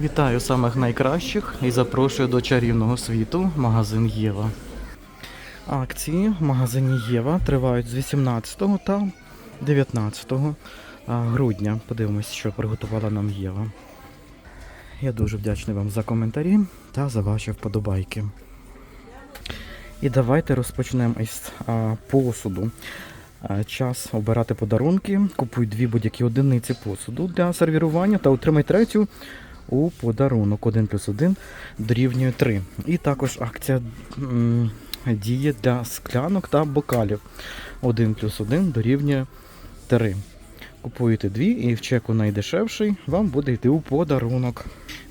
Вітаю самих найкращих і запрошую до чарівного світу магазин Єва. Акції в магазині Єва тривають з 18 та 19 грудня. Подивимось, що приготувала нам Єва. Я дуже вдячний вам за коментарі та за ваші вподобайки. І давайте розпочнемо із посуду. Час обирати подарунки. Купуй дві будь-які одиниці посуду для сервірування та отримай третю у подарунок 1 плюс 1 дорівнює 3. І також акція діє для склянок та бокалів. 1 плюс 1 дорівнює 3. Купуєте дві і в чеку найдешевший вам буде йти у подарунок.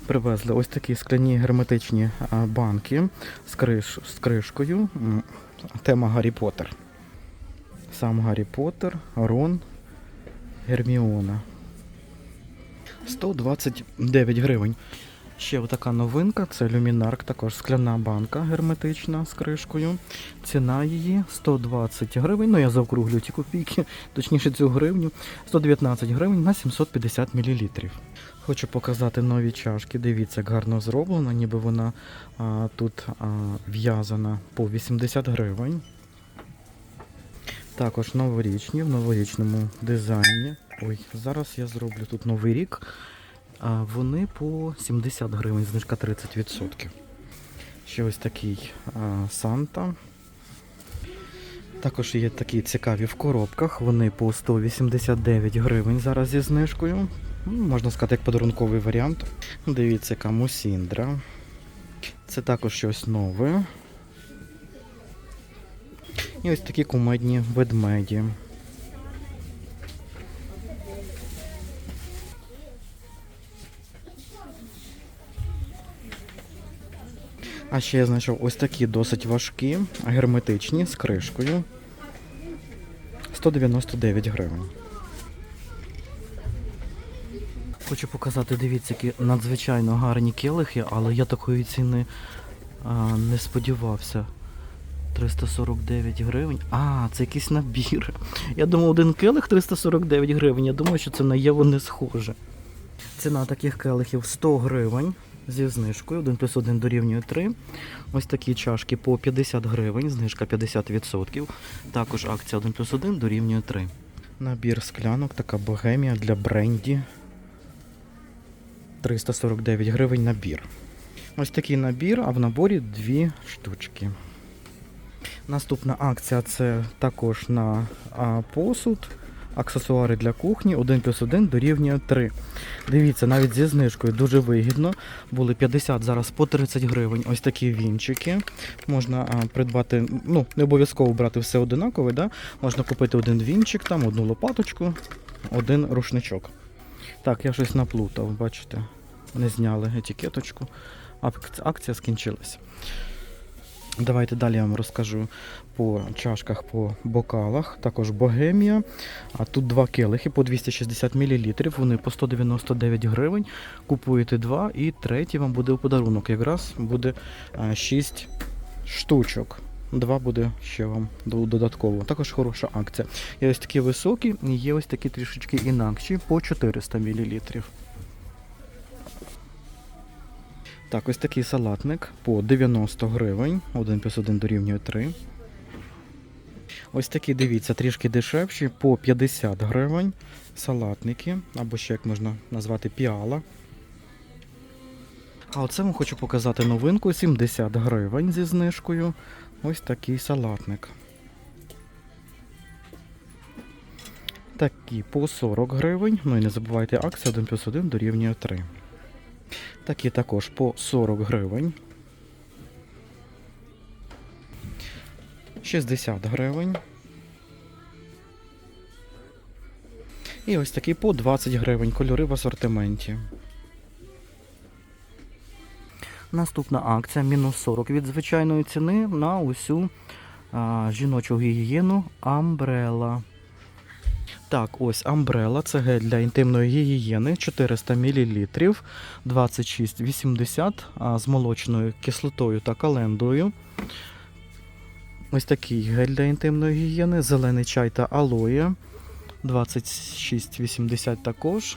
Привезли ось такі скляні герметичні банки з, криш, з кришкою. Тема Гаррі Поттер. Сам Гаррі Поттер, Рон, Герміона. 129 гривень. Ще така новинка, це люмінарк, також скляна банка герметична з кришкою. Ціна її 120 гривень. Ну я заокруглю ці копійки, точніше цю гривню. 119 гривень на 750 мл. Хочу показати нові чашки. Дивіться, як гарно зроблено, ніби вона а, тут в'язана по 80 гривень. Також новорічні в новорічному дизайні. Ой, зараз я зроблю тут новий рік. Вони по 70 гривень, знижка 30%. Ще ось такий а, Санта. Також є такі цікаві в коробках. Вони по 189 гривень зараз зі знижкою. Ну, Можна сказати, як подарунковий варіант. Дивіться, яка мусіндра. Це також щось нове. І ось такі кумедні ведмеді. А ще я знайшов ось такі досить важкі, герметичні з кришкою. 199 гривень. Хочу показати, дивіться, які надзвичайно гарні келихи, але я такої ціни а, не сподівався. 349 гривень. А, це якийсь набір. Я думав, один келих 349 гривень. Я думаю, що це на Єву не схоже. Ціна таких келихів 100 гривень зі знижкою. 1 плюс 1 дорівнює 3. Ось такі чашки по 50 гривень, знижка 50%. Також акція 1 плюс 1 дорівнює 3. Набір склянок, така богемія для бренді. 349 гривень набір. Ось такий набір, а в наборі дві штучки. Наступна акція це також на посуд, аксесуари для кухні 1 плюс 1 дорівнює 3. Дивіться, навіть зі знижкою дуже вигідно. Були 50, зараз по 30 гривень. Ось такі вінчики. Можна а, придбати, ну, не обов'язково брати все одинакове, да? можна купити один вінчик, там, одну лопаточку, один рушничок. Так, я щось наплутав, бачите, не зняли етикеточку. Акція скінчилась. Давайте далі я вам розкажу по чашках, по бокалах. Також богемія. А тут два келихи по 260 мл. Вони по 199 гривень. Купуєте два і третій вам буде у подарунок. Якраз буде 6 штучок. Два буде ще вам додатково. Також хороша акція. Є ось такі високі, є ось такі трішечки інакші по 400 мл. Так, ось такий салатник по 90 гривень. 1 плюс 1 дорівнює 3. Ось такі, дивіться, трішки дешевші по 50 гривень. Салатники, або ще як можна назвати піала. А оце вам хочу показати новинку 70 гривень зі знижкою. Ось такий салатник. Такі по 40 гривень. Ну і не забувайте, акція 1 плюс 1 дорівнює 3. Такі також по 40 гривень. 60 гривень. І ось такі по 20 гривень кольори в асортименті. Наступна акція мінус 40 від звичайної ціни на усю а, жіночу гігієну Амбрела. Так, ось Umbrella, це гель для інтимної гігієни 400 мл, 26,80 а, з молочною кислотою та календою. Ось такий гель для інтимної гігієни, зелений чай та алоє 26,80 також.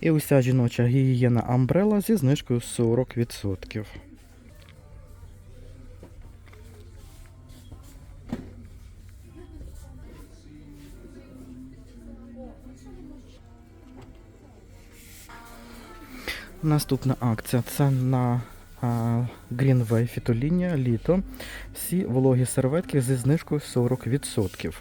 І уся жіноча гігієна Umbrella зі знижкою 40%. Наступна акція це на Greenway фітолінія літо. Всі вологі серветки зі знижкою 40%.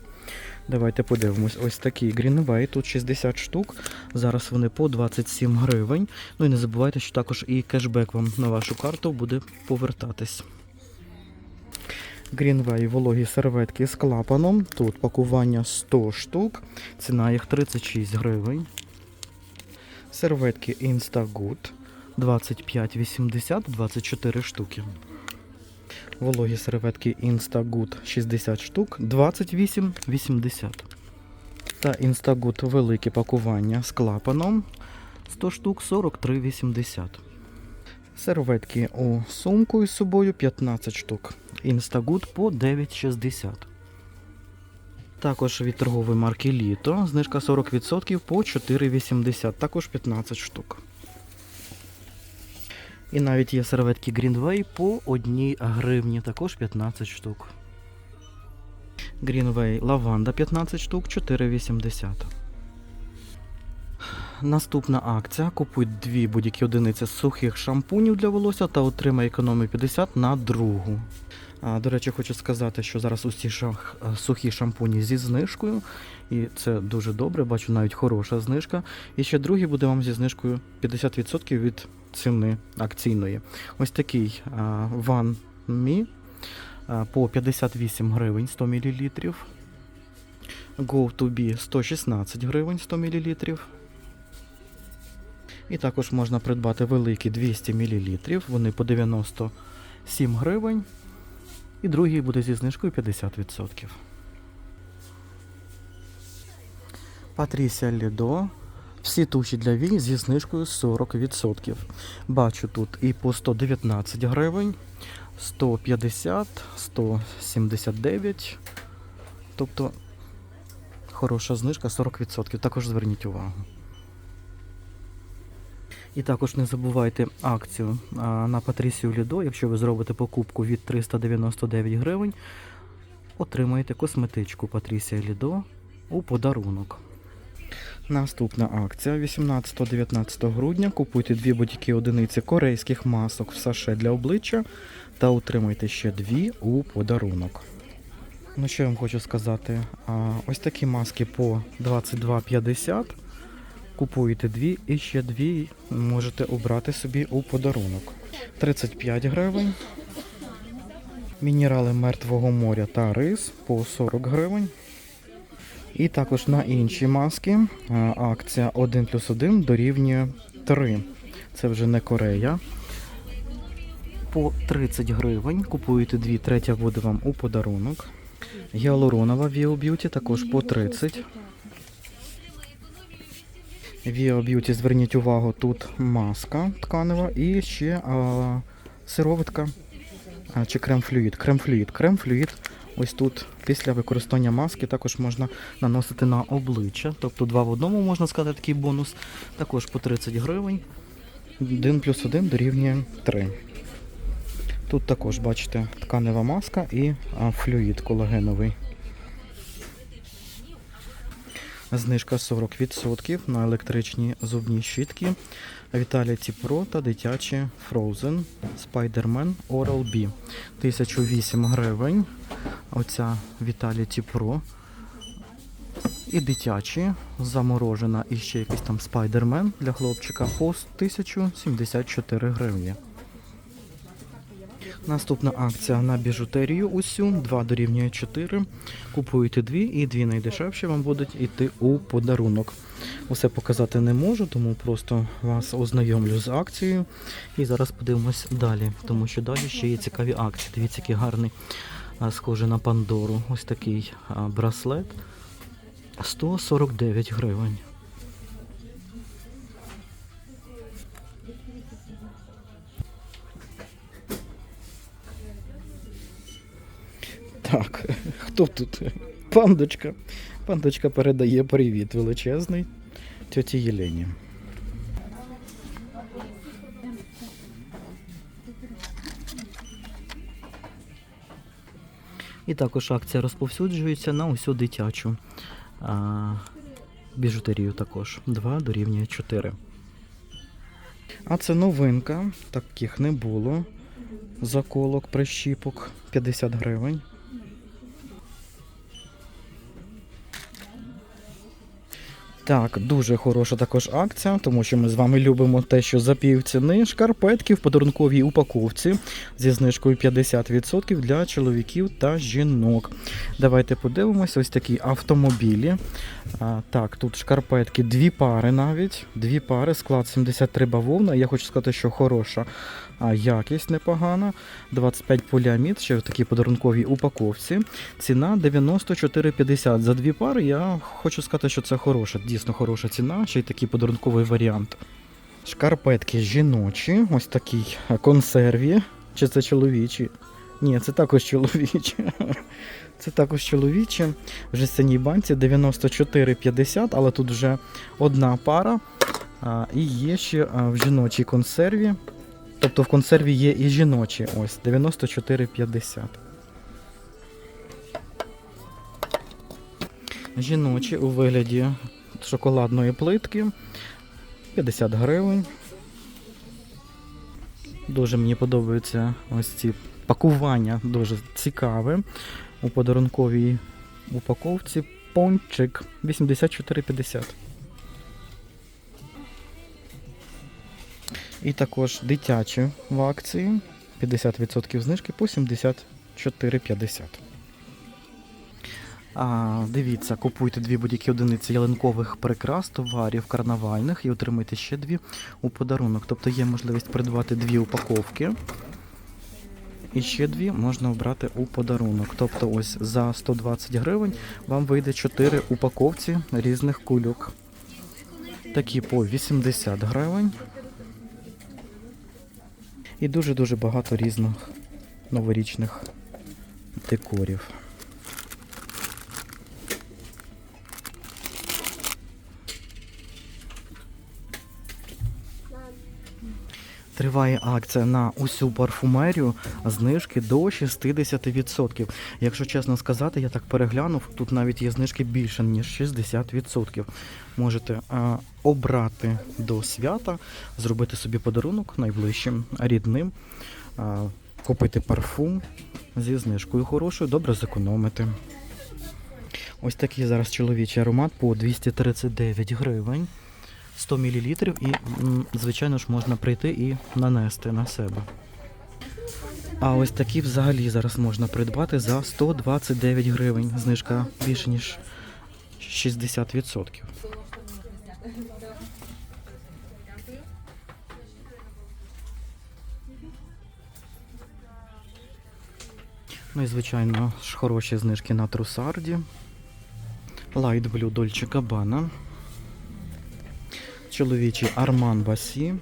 Давайте подивимось. Ось такий Greenway, тут 60 штук. Зараз вони по 27 гривень. Ну і не забувайте, що також і кешбек вам на вашу карту буде повертатись. Greenway вологі серветки з клапаном. Тут пакування 100 штук. Ціна їх 36 гривень. Серветки Instagood 25,80 24 штуки. Вологі серветки Instagood 60 штук 28,80. Та Instagood велике пакування з клапаном 100 штук 43,80. Серветки у сумку із собою 15 штук. Instagood по 9,60. Також від торгової марки Літо. Знижка 40% по 4,80, також 15 штук. І навіть є серветки Greenway по 1 гривні, також 15 штук. Greenway лаванда 15 штук, 4,80. Наступна акція. Купуй дві будь-які одиниці сухих шампунів для волосся та отримай економію 50 на другу. До речі, хочу сказати, що зараз усі шах, е, сухі шампуні зі знижкою, і це дуже добре, бачу навіть хороша знижка. І ще другий буде вам зі знижкою 50% від ціни акційної. Ось такий One Me а, по 58 гривень 100 мл. Go to be 116 гривень 100 мл. І також можна придбати великі 200 мл. Вони по 97 гривень. І другий буде зі знижкою 50%. Патрісія Лідо. Всі туші для вій зі знижкою 40%. Бачу тут і по 119 гривень, 150, 179. Тобто хороша знижка 40%. Також зверніть увагу. І також не забувайте акцію на Патрісію Лідо. Якщо ви зробите покупку від 399 гривень, отримаєте косметичку Патрісія Лідо у подарунок. Наступна акція 18-19 грудня. Купуйте дві будь-які одиниці корейських масок в саше для обличчя та отримайте ще дві у подарунок. Ну що я вам хочу сказати? Ось такі маски по 22,50. Купуєте дві і ще дві можете обрати собі у подарунок. 35 гривень. Мінерали мертвого моря та рис по 40 гривень. І також на інші маски акція 1 плюс 1 дорівнює 3. Це вже не Корея. По 30 гривень. Купуєте дві, третя буде вам у подарунок. Гіалуронова Vio Beauty також по 30. Vio Beauty, зверніть увагу, тут маска тканева і ще а, сироватка а, чи крем-флюїд. Крем-флюїд. Крем-флюїд. Ось тут після використання маски також можна наносити на обличчя. Тобто два в одному можна сказати такий бонус. Також по 30 гривень. 1 плюс 1 дорівнює 3. Тут також, бачите, тканева маска і а, флюїд колагеновий. Знижка 40% на електричні зубні щітки. Vitality Pro та дитячі Frozen Spider-Man Oral-B. 1008 гривень. Оця Vitality Pro. І дитячі, заморожена і ще якийсь там Spider-Man для хлопчика по 1074 гривні. Наступна акція на біжутерію усю 2 дорівнює 4. Купуєте дві і дві найдешевші вам будуть йти у подарунок. Усе показати не можу, тому просто вас ознайомлю з акцією. І зараз подивимось далі, тому що далі ще є цікаві акції. Дивіться, який гарний, схожий на Пандору. Ось такий браслет. 149 гривень. Так, хто тут? Пандочка. Пандочка передає привіт величезний тьоті Єлені. І також акція розповсюджується на усю дитячу а, біжутерію також. Два дорівнює чотири. А це новинка, таких не було. Заколок, прищіпок 50 гривень. Так, дуже хороша також акція, тому що ми з вами любимо те, що за півціни шкарпетки в подарунковій упаковці зі знижкою 50% для чоловіків та жінок. Давайте подивимось, ось такі автомобілі. А, так, тут шкарпетки дві пари навіть. Дві пари, склад 73 бавовна. Я хочу сказати, що хороша а, якість непогана. 25 поліамід, ще в такій подарунковій упаковці. Ціна 94,50. За дві пари я хочу сказати, що це хороша, дійсно хороша ціна, ще й такий подарунковий варіант. Шкарпетки жіночі, ось такий а, консерві. Чи це чоловічі? Ні, це також чоловічі. Це також чоловічі. В жестяній банці 94,50, але тут вже одна пара. І є ще а, в жіночій консерві. Тобто в консерві є і жіночі. Ось 94,50. Жіночі у вигляді шоколадної плитки 50 гривень. Дуже мені подобаються ось ці пакування, дуже цікаве. У подарунковій упаковці пончик 84,50. І також дитячі в акції 50% знижки по 74,50. А, дивіться, купуйте дві будь-які одиниці ялинкових прикрас, товарів карнавальних і отримайте ще дві у подарунок. Тобто є можливість придбати дві упаковки. І ще дві можна обрати у подарунок. Тобто, ось за 120 гривень вам вийде 4 упаковці різних кульок. Такі по 80 гривень. І дуже-дуже багато різних новорічних декорів. Триває акція на усю парфумерію, знижки до 60%. Якщо чесно сказати, я так переглянув, тут навіть є знижки більше, ніж 60%. Можете а, обрати до свята, зробити собі подарунок найближчим рідним, а, купити парфум зі знижкою хорошою, добре зекономити. Ось такий зараз чоловічий аромат по 239 гривень. 100 мл і, звичайно ж, можна прийти і нанести на себе. А ось такі взагалі зараз можна придбати за 129 гривень. Знижка більше, ніж 60%. Ну і, звичайно, ж хороші знижки на трусарді. Light Blue Dolce Gabbana чоловічий Арман Басі.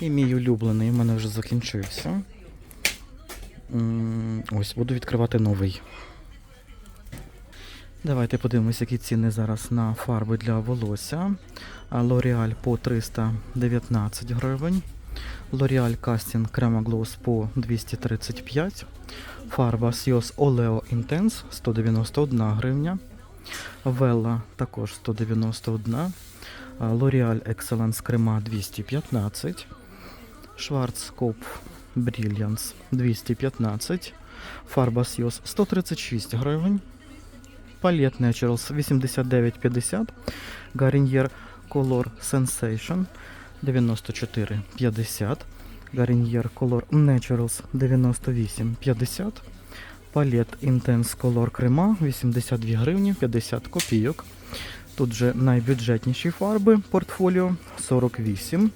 І мій улюблений, в мене вже закінчився. Ось, буду відкривати новий. Давайте подивимось, які ціни зараз на фарби для волосся. L'Oreal по 319 гривень. L'Oreal Casting Crema Gloss по 235. Фарба Sios Oleo Intense 191 гривня. Vella також 191. L'Oreal Excellence Crema 215. Schwarzkopf Brilliance 215. Фарба Sios 136 гривень. Palette Naturals 89,50. Garnier Color Sensation 94,50. Garnier Color Naturals 98,50. Palette Intense Color Крема 82 гривні 50 копійок. Тут же найбюджетніші фарби портфоліо 48.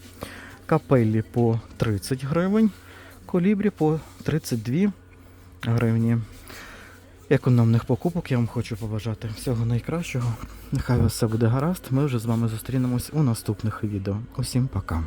Капеллі по 30 гривень. Колібрі по 32 гривні. Економних покупок я вам хочу побажати всього найкращого. Нехай все буде гаразд. Ми вже з вами зустрінемось у наступних відео. Усім пока.